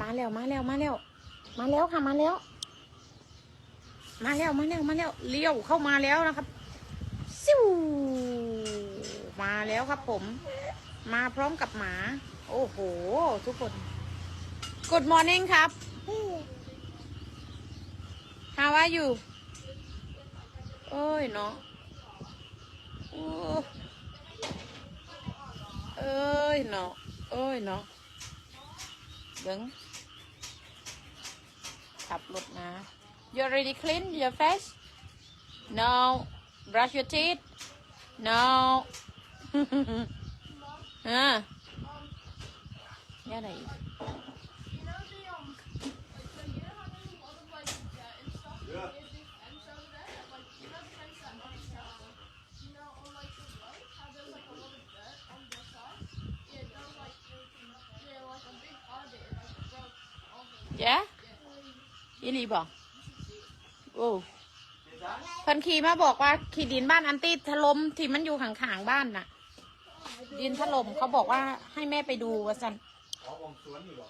มาแล้วมาแล้วมาแล้ว มาแล้วค่ะมาแล้ว มาแล้วมาแล้วมาแล้วเลี้ยวเข้ามาแล้วนะครับซิวมาแล้วครับผม มาพร้อมกับหมา โอ้โห ทุกคน Good morning ครับ How are you เอ้ยเนาะโอ้เอ้ยเนาะเอ้ยเนาะ เบิ้งขับรถนะ You already clean your face No brush your teeth No ฮะยังไง off. of it. ยะอีหลีบอกโอ้พันขี่มาบอกว่าขีดินบ้านอันตี้ถล่มที่มันอยู่ข้างๆบ้านน่ะ ดินถล่มเขาบอกว่าให้แม่ไปดูว่าสันอ๋อผมสวนอยู่บ่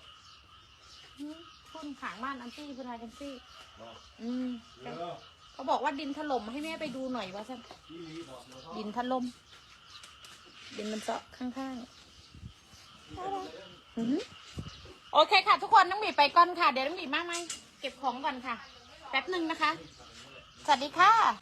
พุ่นขางบ้านอันตี้เพื่อนอะไรกันซี่อืมเขาบอกว่าดินถล่มให้แม่ไปดูหน่อยว่าสันดินถล่มดินมันเซาะข้างๆอือ โอเคค่ะ ทุกคนน้องหมีไปก่อนค่ะ เดี๋ยวน้องหมีมาไหมเก็บของก่อนค่ะ แป๊บหนึ่งนะคะ สวัสดีค่ะ